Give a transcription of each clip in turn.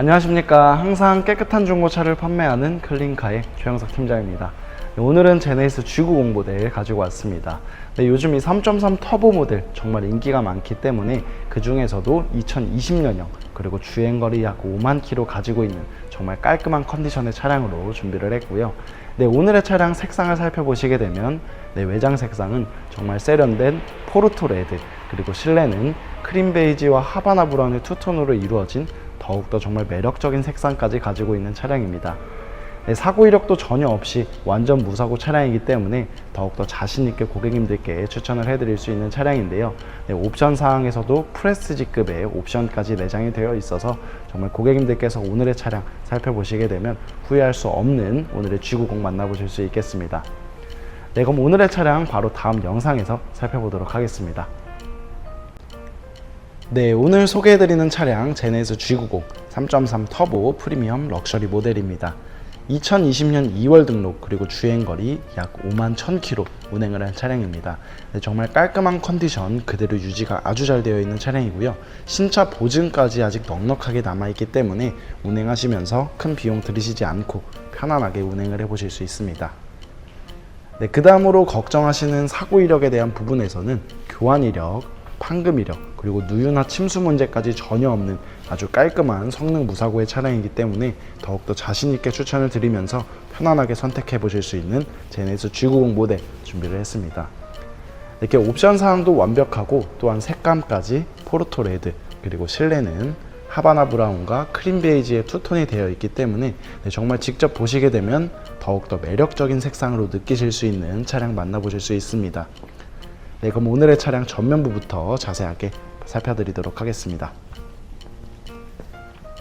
안녕하십니까. 항상 깨끗한 중고차를 판매하는 클린카의 최영석 팀장입니다. 네, 오늘은 제네시스 G90 모델 가지고 왔습니다. 네, 요즘 이 3.3 터보 모델 정말 인기가 많기 때문에 그 중에서도 2020년형 그리고 주행거리 약 5만 킬로 가지고 있는 정말 깔끔한 컨디션의 차량으로 준비를 했고요. 네, 오늘의 차량 색상을 살펴보시게 되면 네, 외장 색상은 정말 세련된 포르토 레드 그리고 실내는 크림 베이지와 하바나 브라운의 투톤으로 이루어진 더욱더 정말 매력적인 색상까지 가지고 있는 차량입니다. 네, 사고 이력도 전혀 없이 완전 무사고 차량이기 때문에 더욱더 자신있게 고객님들께 추천을 해드릴 수 있는 차량인데요. 네, 옵션 사항에서도 프레스지급의 옵션까지 내장이 되어 있어서 정말 고객님들께서 오늘의 차량 살펴보시게 되면 후회할 수 없는 오늘의 G90 만나보실 수 있겠습니다. 네, 그럼 오늘의 차량 바로 다음 영상에서 살펴보도록 하겠습니다. 네, 오늘 소개해드리는 차량 제네스 G90 3.3 터보 프리미엄 럭셔리 모델입니다. 2020년 2월 등록 그리고 주행거리 약 5만 1000km 운행을 한 차량입니다. 네, 정말 깔끔한 컨디션 그대로 유지가 아주 잘 되어 있는 차량이고요. 신차 보증까지 아직 넉넉하게 남아있기 때문에 운행하시면서 큰 비용 들이시지 않고 편안하게 운행을 해보실 수 있습니다. 네, 그 다음으로 걱정하시는 사고 이력에 대한 부분에서는 교환 이력, 판금 이력, 그리고 누유나 침수 문제까지 전혀 없는 아주 깔끔한 성능 무사고의 차량이기 때문에 더욱더 자신있게 추천을 드리면서 편안하게 선택해 보실 수 있는 제네스 G90 모델 준비를 했습니다. 이렇게 옵션 사항도 완벽하고 또한 색감까지 포르토 레드 그리고 실내는 하바나 브라운과 크림 베이지의 투톤이 되어 있기 때문에 네, 정말 직접 보시게 되면 더욱더 매력적인 색상으로 느끼실 수 있는 차량 만나보실 수 있습니다. 네, 그럼 오늘의 차량 전면부부터 자세하게 살펴드리도록 하겠습니다. 네,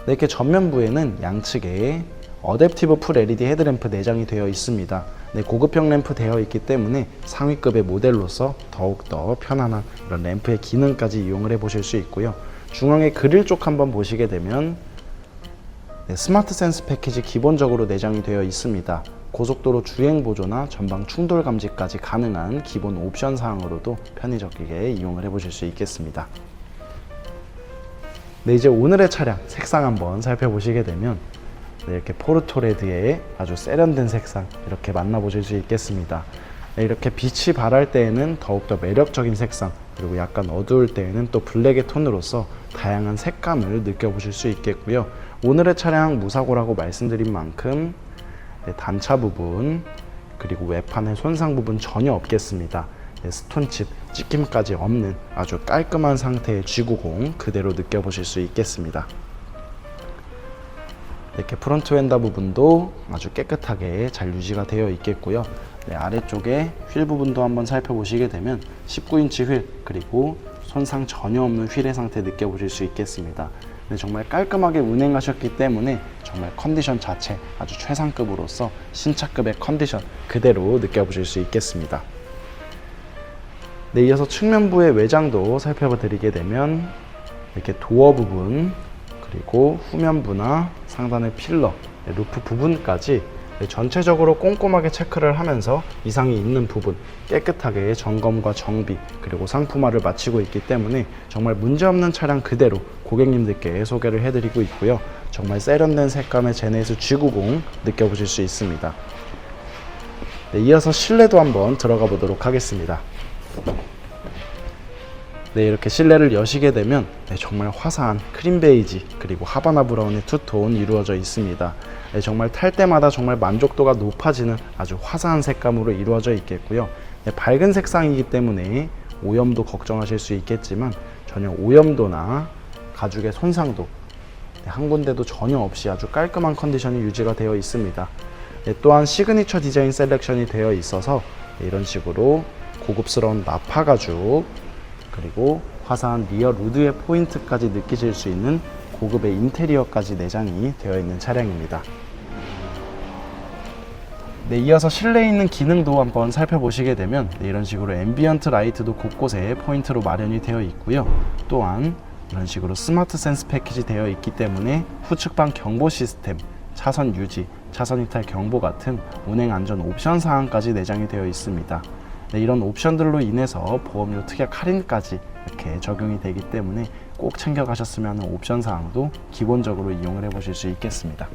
이렇게 전면부에는 양측에 어댑티브 풀 LED 헤드램프 내장이 되어 있습니다. 네, 고급형 램프 되어 있기 때문에 상위급의 모델로서 더욱더 편안한 이런 램프의 기능까지 이용을 해 보실 수 있고요. 중앙의 그릴 쪽 한번 보시게 되면 네, 스마트 센스 패키지 기본적으로 내장이 되어 있습니다. 고속도로 주행 보조나 전방 충돌 감지까지 가능한 기본 옵션 사항으로도 편의적이게 이용을 해보실 수 있겠습니다. 네, 이제 오늘의 차량 색상 한번 살펴보시게 되면 네, 이렇게 포르토레드의 아주 세련된 색상 이렇게 만나보실 수 있겠습니다. 네, 이렇게 빛이 발할 때에는 더욱더 매력적인 색상 그리고 약간 어두울 때에는 또 블랙의 톤으로서 다양한 색감을 느껴보실 수 있겠고요. 오늘의 차량 무사고라고 말씀드린 만큼 네, 단차 부분 그리고 외판의 손상 부분 전혀 없겠습니다. 네, 스톤칩 찍힘까지 없는 아주 깔끔한 상태의 G90 그대로 느껴보실 수 있겠습니다. 이렇게 프론트 휀다 부분도 아주 깨끗하게 잘 유지가 되어 있겠고요. 네, 아래쪽에 휠 부분도 한번 살펴보시게 되면 19인치 휠 그리고 손상 전혀 없는 휠의 상태 느껴보실 수 있겠습니다. 네, 정말 깔끔하게 운행하셨기 때문에 정말 컨디션 자체 아주 최상급으로서 신차급의 컨디션 그대로 느껴보실 수 있겠습니다. 네, 이어서 측면부의 외장도 살펴드리게 되면 이렇게 도어 부분 그리고 후면부나 상단의 필러, 네, 루프 부분까지 네, 전체적으로 꼼꼼하게 체크를 하면서 이상이 있는 부분 깨끗하게 점검과 정비 그리고 상품화를 마치고 있기 때문에 정말 문제없는 차량 그대로 고객님들께 소개를 해드리고 있고요. 정말 세련된 색감의 제네스 G90 느껴보실 수 있습니다. 네, 이어서 실내도 한번 들어가 보도록 하겠습니다. 네, 이렇게 실내를 여시게 되면 네, 정말 화사한 크림 베이지 그리고 하바나 브라운의 투톤 이루어져 있습니다. 네, 정말 탈 때마다 정말 만족도가 높아지는 아주 화사한 색감으로 이루어져 있겠고요. 네, 밝은 색상이기 때문에 오염도 걱정하실 수 있겠지만 전혀 오염도나 가죽의 손상도 네, 한 군데도 전혀 없이 아주 깔끔한 컨디션이 유지가 되어 있습니다. 네, 또한 시그니처 디자인 셀렉션이 되어 있어서 네, 이런 식으로 고급스러운 나파 가죽 그리고 화사한 리어 루드의 포인트까지 느끼실 수 있는 고급의 인테리어까지 내장이 되어 있는 차량입니다. 네, 이어서 실내에 있는 기능도 한번 살펴보시게 되면 네, 이런 식으로 앰비언트 라이트도 곳곳에 포인트로 마련이 되어 있고요. 또한 이런 식으로 스마트 센스 패키지 되어 있기 때문에 후측방 경보 시스템, 차선 유지, 차선 이탈 경보 같은 운행 안전 옵션 사항까지 내장이 되어 있습니다. 네, 이런 옵션들로 인해서 보험료 특약 할인까지 이렇게 적용이 되기 때문에 꼭 챙겨 가셨으면 하는 옵션 사항도 기본적으로 이용을 해 보실 수 있겠습니다.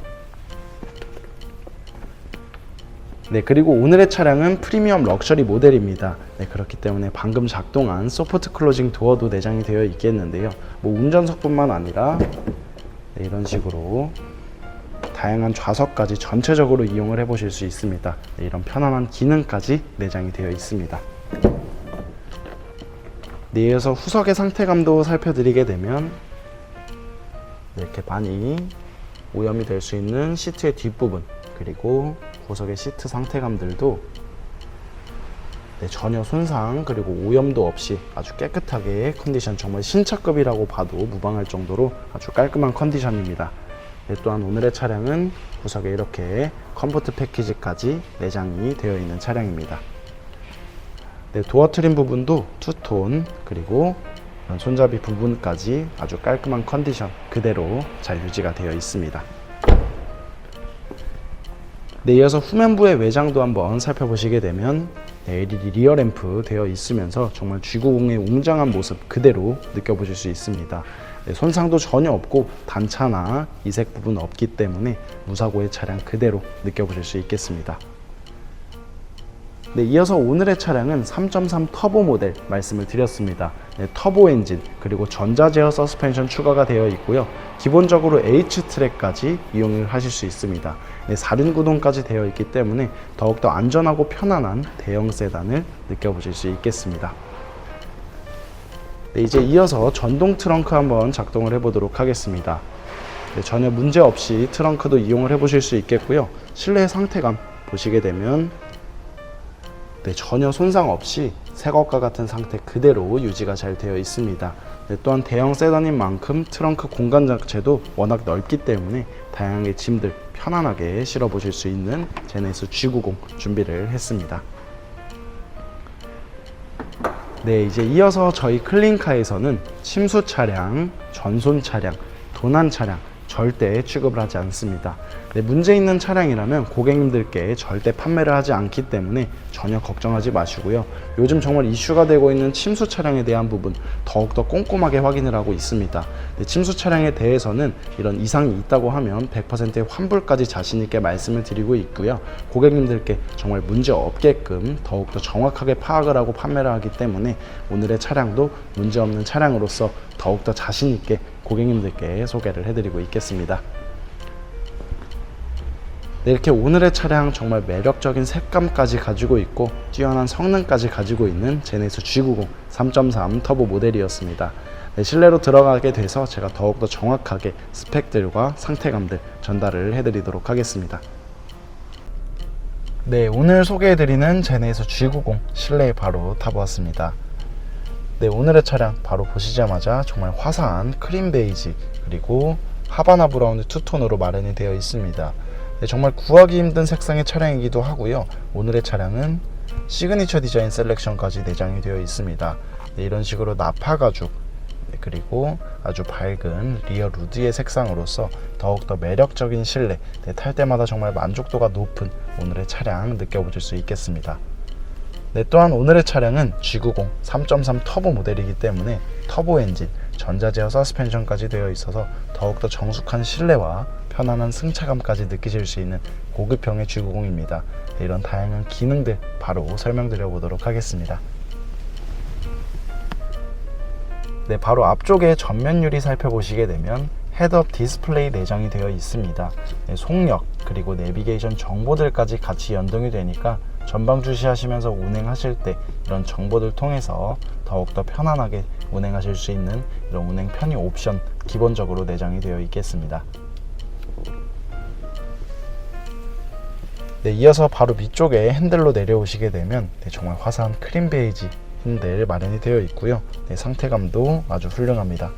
네, 그리고 오늘의 차량은 프리미엄 럭셔리 모델입니다. 네, 그렇기 때문에 방금 작동한 소프트 클로징 도어도 내장이 되어 있겠는데요. 뭐 운전석뿐만 아니라 네, 이런 식으로 다양한 좌석까지 전체적으로 이용을 해 보실 수 있습니다. 네, 이런 편안한 기능까지 내장이 되어 있습니다. 네, 이어서 후석의 상태감도 살펴드리게 되면 네, 이렇게 많이 오염이 될 수 있는 시트의 뒷부분 그리고 구석의 시트 상태감들도 네, 전혀 손상 그리고 오염도 없이 아주 깨끗하게 컨디션 정말 신차급이라고 봐도 무방할 정도로 아주 깔끔한 컨디션입니다. 네, 또한 오늘의 차량은 구석에 이렇게 컴포트 패키지까지 내장이 되어 있는 차량입니다. 네, 도어 트림 부분도 투톤 그리고 손잡이 부분까지 아주 깔끔한 컨디션 그대로 잘 유지가 되어 있습니다. 네, 이어서 후면부의 외장도 한번 살펴보시게 되면 네, LED 리어 램프 되어 있으면서 정말 G90의 웅장한 모습 그대로 느껴보실 수 있습니다. 네, 손상도 전혀 없고 단차나 이색 부분 없기 때문에 무사고의 차량 그대로 느껴보실 수 있겠습니다. 네, 이어서 오늘의 차량은 3.3 터보 모델 말씀을 드렸습니다. 네, 터보 엔진 그리고 전자 제어 서스펜션 추가가 되어 있고요. 기본적으로 H 트랙까지 이용을 하실 수 있습니다. 네, 사륜 구동까지 되어 있기 때문에 더욱더 안전하고 편안한 대형 세단을 느껴보실 수 있겠습니다. 네, 이제 이어서 전동 트렁크 한번 작동을 해보도록 하겠습니다. 네, 전혀 문제 없이 트렁크도 이용을 해보실 수 있겠고요. 실내 상태감 보시게 되면 네, 전혀 손상 없이 새 것과 같은 상태 그대로 유지가 잘 되어 있습니다. 네, 또한 대형 세단인 만큼 트렁크 공간 자체도 워낙 넓기 때문에 다양하게 짐들 편안하게 실어 보실 수 있는 제네스 G90 준비를 했습니다. 네, 이제 이어서 저희 클린카에서는 침수 차량, 전손 차량, 도난 차량 절대 취급을 하지 않습니다. 네, 문제 있는 차량이라면 고객님들께 절대 판매를 하지 않기 때문에 전혀 걱정하지 마시고요. 요즘 정말 이슈가 되고 있는 침수 차량에 대한 부분 더욱더 꼼꼼하게 확인을 하고 있습니다. 네, 침수 차량에 대해서는 이런 이상이 있다고 하면 100%의 환불까지 자신있게 말씀을 드리고 있고요. 고객님들께 정말 문제 없게끔 더욱더 정확하게 파악을 하고 판매를 하기 때문에 오늘의 차량도 문제 없는 차량으로서 더욱더 자신있게 고객님들께 소개를 해드리고 있겠습니다. 네, 이렇게 오늘의 차량 정말 매력적인 색감까지 가지고 있고 뛰어난 성능까지 가지고 있는 제네스 G90 3.3 터보 모델이었습니다. 네, 실내로 들어가게 돼서 제가 더욱더 정확하게 스펙들과 상태감들 전달을 해드리도록 하겠습니다. 네, 오늘 소개해드리는 제네스 G90 실내에 바로 타보았습니다. 네, 오늘의 차량 바로 보시자마자 정말 화사한 크림 베이지 그리고 하바나 브라운드 투톤으로 마련이 되어 있습니다. 네, 정말 구하기 힘든 색상의 차량이기도 하고요. 오늘의 차량은 시그니처 디자인 셀렉션까지 내장이 되어 있습니다. 네, 이런 식으로 나파 가죽 네, 그리고 아주 밝은 리어 루드의 색상으로서 더욱더 매력적인 실내 네, 탈 때마다 정말 만족도가 높은 오늘의 차량 느껴보실 수 있겠습니다. 네, 또한 오늘의 차량은 G90 3.3 터보 모델이기 때문에 터보 엔진, 전자제어 서스펜션까지 되어 있어서 더욱더 정숙한 실내와 편안한 승차감까지 느끼실 수 있는 고급형의 G90입니다. 네, 이런 다양한 기능들 바로 설명드려 보도록 하겠습니다. 네, 바로 앞쪽에 전면 유리 살펴보시게 되면 헤드업 디스플레이 내장이 되어 있습니다. 네, 속력 그리고 내비게이션 정보들까지 같이 연동이 되니까 전방 주시하시면서 운행하실 때 이런 정보들 통해서 더욱더 편안하게 운행하실 수 있는 이런 운행 편의 옵션 기본적으로 내장이 되어 있겠습니다. 네, 이어서 바로 밑쪽에 핸들로 내려오시게 되면 네, 정말 화사한 크림 베이지 핸들 마련이 되어 있고요. 네, 상태감도 아주 훌륭합니다.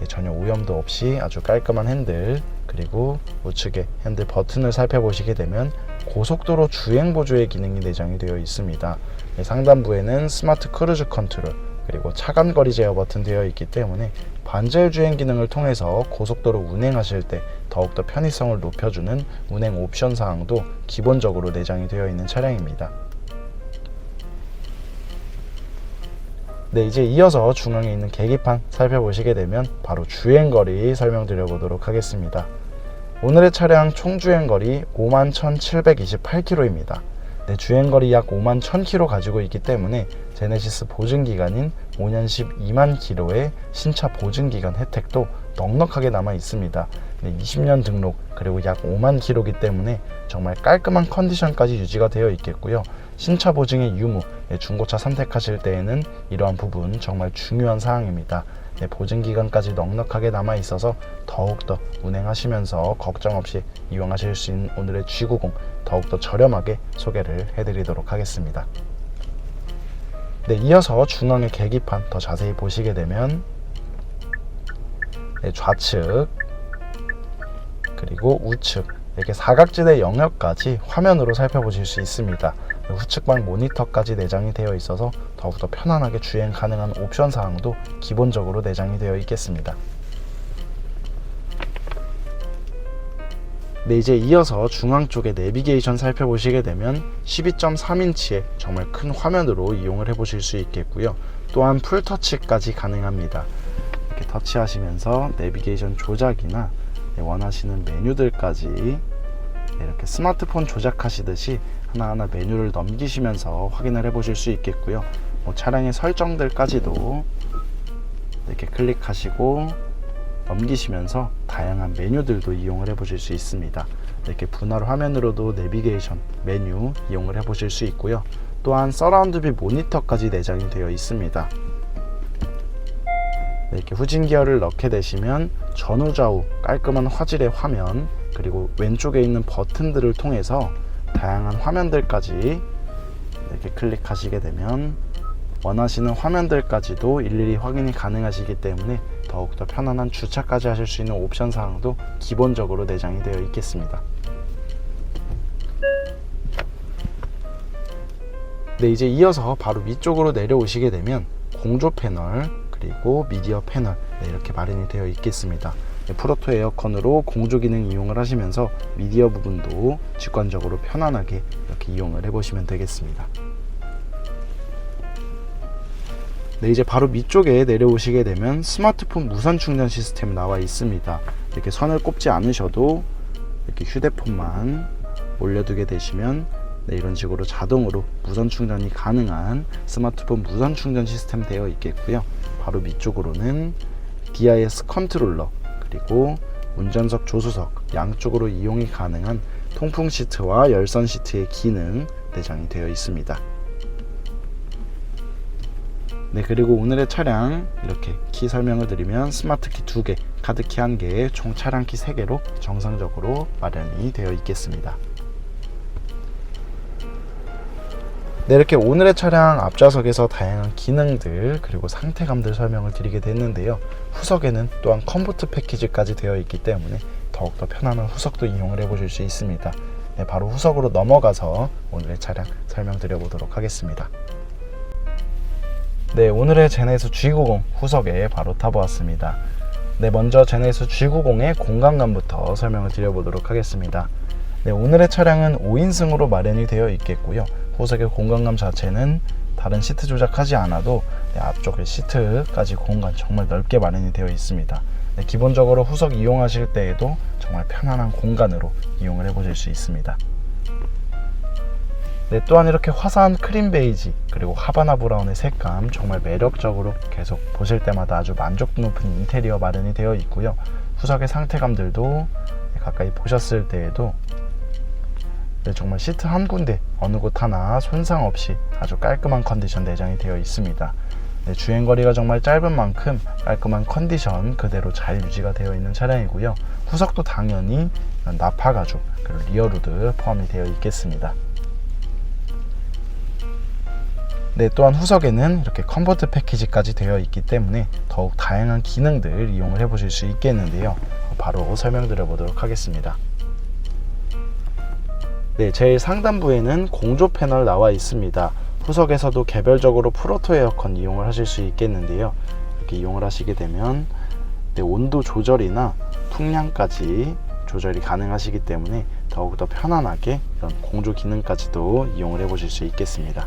네, 전혀 오염도 없이 아주 깔끔한 핸들 그리고 우측에 핸들 버튼을 살펴보시게 되면 고속도로 주행 보조의 기능이 내장이 되어 있습니다. 네, 상단부에는 스마트 크루즈 컨트롤 그리고 차간 거리 제어 버튼 되어 있기 때문에 반절 주행 기능을 통해서 고속도로 운행하실 때 더욱더 편의성을 높여주는 운행 옵션 사항도 기본적으로 내장이 되어 있는 차량입니다. 네, 이제 이어서 중앙에 있는 계기판 살펴보시게 되면 바로 주행거리 설명드려 보도록 하겠습니다. 오늘의 차량 총 주행거리 51,728km입니다. 네, 주행거리 약 5만 1000km 가지고 있기 때문에 제네시스 보증기간인 5년 12만 km의 신차 보증기간 혜택도 넉넉하게 남아 있습니다. 네, 20년 등록 그리고 약 5만 km이기 때문에 정말 깔끔한 컨디션까지 유지가 되어 있겠고요. 신차 보증의 유무, 네, 중고차 선택하실 때에는 이러한 부분 정말 중요한 사항입니다. 네, 보증 기간까지 넉넉하게 남아 있어서 더욱더 운행하시면서 걱정 없이 이용하실 수 있는 오늘의 G90 더욱더 저렴하게 소개를 해드리도록 하겠습니다. 네, 이어서 중앙의 계기판 더 자세히 보시게 되면 네, 좌측 그리고 우측 이렇게 사각지대 영역까지 화면으로 살펴보실 수 있습니다. 후측방 모니터까지 내장이 되어 있어서 더욱더 편안하게 주행 가능한 옵션 사항도 기본적으로 내장이 되어 있겠습니다. 네, 이제 이어서 중앙 쪽에 내비게이션 살펴보시게 되면 12.3인치의 정말 큰 화면으로 이용을 해보실 수 있겠고요. 또한 풀터치까지 가능합니다. 이렇게 터치하시면서 내비게이션 조작이나 네, 원하시는 메뉴들까지 네, 이렇게 스마트폰 조작하시듯이 하나하나 메뉴를 넘기시면서 확인을 해 보실 수 있겠고요. 뭐 차량의 설정들까지도 이렇게 클릭하시고 넘기시면서 다양한 메뉴들도 이용을 해 보실 수 있습니다. 이렇게 분할 화면으로도 내비게이션 메뉴 이용을 해 보실 수 있고요. 또한 서라운드 뷰 모니터까지 내장이 되어 있습니다. 네, 이렇게 후진 기어를 넣게 되시면 전후 좌우 깔끔한 화질의 화면 그리고 왼쪽에 있는 버튼들을 통해서 다양한 화면들까지 이렇게 클릭하시게 되면 원하시는 화면들까지도 일일이 확인이 가능하시기 때문에 더욱더 편안한 주차까지 하실 수 있는 옵션 사항도 기본적으로 내장이 되어 있겠습니다. 네, 이제 이어서 바로 위쪽으로 내려오시게 되면 공조 패널 그리고 미디어 패널 네, 이렇게 마련이 되어 있겠습니다. 네, 프로토 에어컨으로 공조 기능 이용을 하시면서 미디어 부분도 직관적으로 편안하게 이렇게 이용을 해보시면 되겠습니다. 네, 이제 바로 밑쪽에 내려오시게 되면 스마트폰 무선 충전 시스템 나와 있습니다. 이렇게 선을 꼽지 않으셔도 이렇게 휴대폰만 올려두게 되시면 네, 이런 식으로 자동으로 무선 충전이 가능한 스마트폰 무선 충전 시스템 되어 있겠고요. 바로 밑쪽으로는 DIS 컨트롤러 그리고 운전석 조수석 양쪽으로 이용이 가능한 통풍 시트와 열선 시트의 기능 내장이 되어 있습니다. 네 그리고 오늘의 차량 이렇게 키 설명을 드리면 스마트 키 2개, 카드 키 1개, 총 차량 키 3개로 정상적으로 마련이 되어 있겠습니다. 네, 이렇게 오늘의 차량 앞좌석에서 다양한 기능들 그리고 상태감들 설명을 드리게 됐는데요. 후석에는 또한 컴포트 패키지까지 되어 있기 때문에 더욱더 편안한 후석도 이용을 해보실 수 있습니다. 네, 바로 후석으로 넘어가서 오늘의 차량 설명드려 보도록 하겠습니다. 네, 오늘의 제네스 G90 후석에 바로 타보았습니다. 네, 먼저 제네스 G90의 공간감부터 설명을 드려보도록 하겠습니다. 네, 오늘의 차량은 5인승으로 마련이 되어 있겠고요. 후석의 공간감 자체는 다른 시트 조작하지 않아도 네, 앞쪽에 시트까지 공간 정말 넓게 마련이 되어 있습니다. 네, 기본적으로 후석 이용하실 때에도 정말 편안한 공간으로 이용을 해보실 수 있습니다. 네, 또한 이렇게 화사한 크림 베이지 그리고 하바나 브라운의 색감 정말 매력적으로 계속 보실 때마다 아주 만족도 높은 인테리어 마련이 되어 있고요. 후석의 상태감들도 가까이 보셨을 때에도 네, 정말 시트 한 군데 어느 곳 하나 손상 없이 아주 깔끔한 컨디션 내장이 되어 있습니다. 네, 주행 거리가 정말 짧은 만큼 깔끔한 컨디션 그대로 잘 유지가 되어 있는 차량이고요. 후석도 당연히 나파 가죽 그리고 리어루드 포함이 되어 있겠습니다. 네, 또한 후석에는 이렇게 컨버트 패키지까지 되어 있기 때문에 더욱 다양한 기능들 이용을 해보실 수 있겠는데요. 바로 설명드려 보도록 하겠습니다. 네, 제일 상단부에는 공조 패널 나와 있습니다. 후석에서도 개별적으로 프로토 에어컨 이용을 하실 수 있겠는데요. 이렇게 이용을 하시게 되면 네, 온도 조절이나 풍량까지 조절이 가능하시기 때문에 더욱더 편안하게 이런 공조 기능까지도 이용을 해 보실 수 있겠습니다.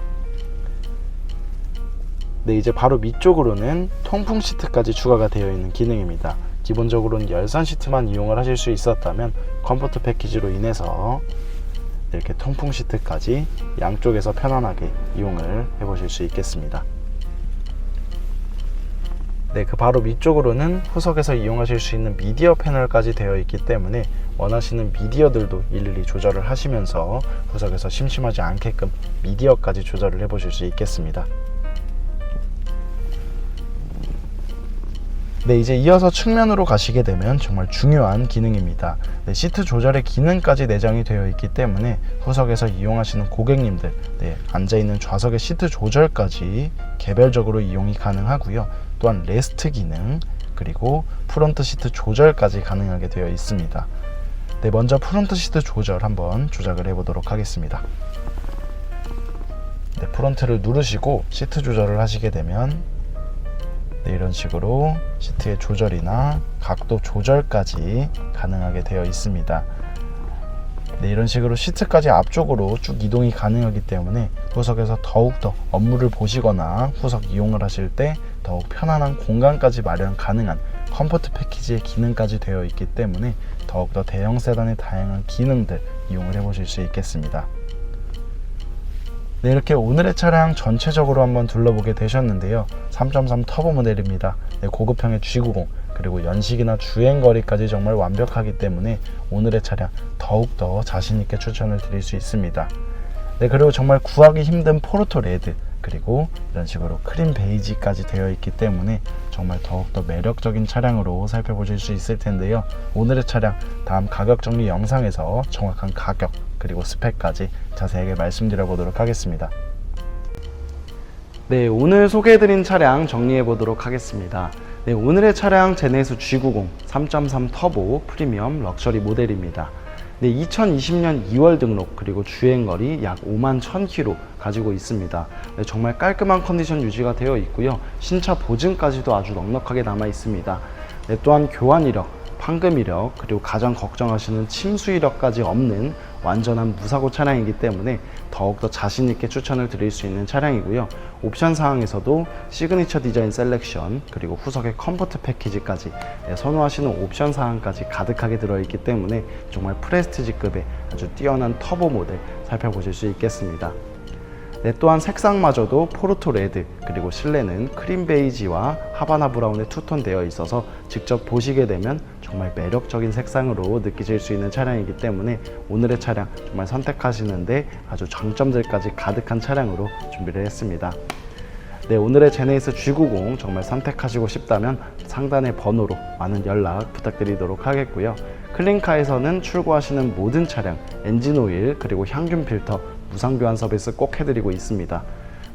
네, 이제 바로 밑쪽으로는 통풍 시트까지 추가가 되어 있는 기능입니다. 기본적으로는 열선 시트만 이용을 하실 수 있었다면 컴포트 패키지로 인해서 이렇게 통풍 시트까지 양쪽에서 편안하게 이용을 해보실 수 있겠습니다. 네, 그 바로 밑쪽으로는 후석에서 이용하실 수 있는 미디어 패널까지 되어 있기 때문에 원하시는 미디어들도 일일이 조절을 하시면서 후석에서 심심하지 않게끔 미디어까지 조절을 해보실 수 있겠습니다. 네, 이제 이어서 측면으로 가시게 되면 정말 중요한 기능입니다. 네, 시트 조절의 기능까지 내장이 되어 있기 때문에 후석에서 이용하시는 고객님들, 네, 앉아있는 좌석의 시트 조절까지 개별적으로 이용이 가능하고요. 또한 레스트 기능, 그리고 프론트 시트 조절까지 가능하게 되어 있습니다. 네, 먼저 프론트 시트 조절 한번 조작을 해보도록 하겠습니다. 네, 프론트를 누르시고 시트 조절을 하시게 되면 네, 이런 식으로 시트의 조절이나 각도 조절까지 가능하게 되어 있습니다. 네, 이런 식으로 시트까지 앞쪽으로 쭉 이동이 가능하기 때문에 후석에서 더욱더 업무를 보시거나 후석 이용을 하실 때 더욱 편안한 공간까지 마련 가능한 컴포트 패키지의 기능까지 되어 있기 때문에 더욱더 대형 세단의 다양한 기능들 이용을 해보실 수 있겠습니다. 네, 이렇게 오늘의 차량 전체적으로 한번 둘러보게 되셨는데요. 3.3 터보 모델입니다. 네, 고급형의 G90 그리고 연식이나 주행 거리까지 정말 완벽하기 때문에 오늘의 차량 더욱더 자신 있게 추천을 드릴 수 있습니다. 네, 그리고 정말 구하기 힘든 포르토 레드 그리고 이런 식으로 크림 베이지까지 되어 있기 때문에 정말 더욱더 매력적인 차량으로 살펴보실 수 있을 텐데요. 오늘의 차량 다음 가격 정리 영상에서 정확한 가격 그리고 스펙까지 자세하게 말씀드려 보도록 하겠습니다. 네, 오늘 소개해드린 차량 정리해 보도록 하겠습니다. 네, 오늘의 차량 제네스 G90 3.3 터보 프리미엄 럭셔리 모델입니다. 네, 2020년 2월 등록 그리고 주행거리 약 5만 1000km 가지고 있습니다. 네, 정말 깔끔한 컨디션 유지가 되어 있고요. 신차 보증까지도 아주 넉넉하게 남아 있습니다. 네, 또한 교환 이력, 판금 이력, 그리고 가장 걱정하시는 침수 이력까지 없는 완전한 무사고 차량이기 때문에 더욱더 자신 있게 추천을 드릴 수 있는 차량이고요. 옵션 사항에서도 시그니처 디자인 셀렉션, 그리고 후석의 컴포트 패키지까지 네, 선호하시는 옵션 사항까지 가득하게 들어있기 때문에 정말 프레스티지급의 아주 뛰어난 터보 모델 살펴보실 수 있겠습니다. 네, 또한 색상마저도 포르토 레드 그리고 실내는 크림 베이지와 하바나 브라운의 투톤 되어 있어서 직접 보시게 되면 정말 매력적인 색상으로 느끼실 수 있는 차량이기 때문에 오늘의 차량 정말 선택하시는데 아주 장점들까지 가득한 차량으로 준비를 했습니다. 네, 오늘의 제네이스 G90 정말 선택하시고 싶다면 상단의 번호로 많은 연락 부탁드리도록 하겠고요. 클린카에서는 출고하시는 모든 차량, 엔진 오일, 그리고 향균 필터, 무상 교환 서비스 꼭 해드리고 있습니다.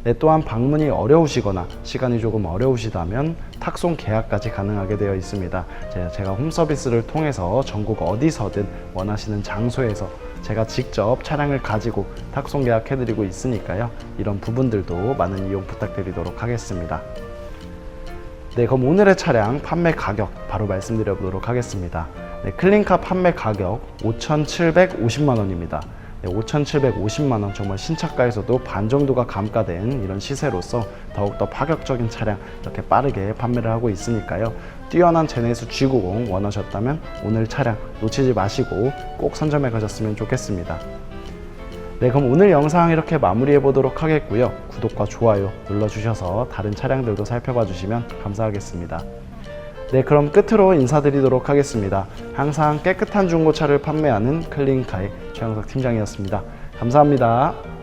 네, 또한 방문이 어려우시거나 시간이 조금 어려우시다면 탁송 계약까지 가능하게 되어 있습니다. 제가, 제가 홈 서비스를 통해서 전국 어디서든 원하시는 장소에서 제가 직접 차량을 가지고 탁송 계약해드리고 있으니까요. 이런 부분들도 많은 이용 부탁드리도록 하겠습니다. 네, 그럼 오늘의 차량 판매 가격 바로 말씀드려 보도록 하겠습니다. 네, 클린카 판매 가격 5,750만 원입니다. 네, 5,750만 원 정말 신차가에서도 반 정도가 감가된 이런 시세로서 더욱더 파격적인 차량 이렇게 빠르게 판매를 하고 있으니까요. 뛰어난 제네스 G90 원하셨다면 오늘 차량 놓치지 마시고 꼭 선점해 가셨으면 좋겠습니다. 네, 그럼 오늘 영상 이렇게 마무리해 보도록 하겠고요. 구독과 좋아요 눌러주셔서 다른 차량들도 살펴봐 주시면 감사하겠습니다. 네, 그럼 끝으로 인사드리도록 하겠습니다. 항상 깨끗한 중고차를 판매하는 클린카의 최영석 팀장이었습니다. 감사합니다.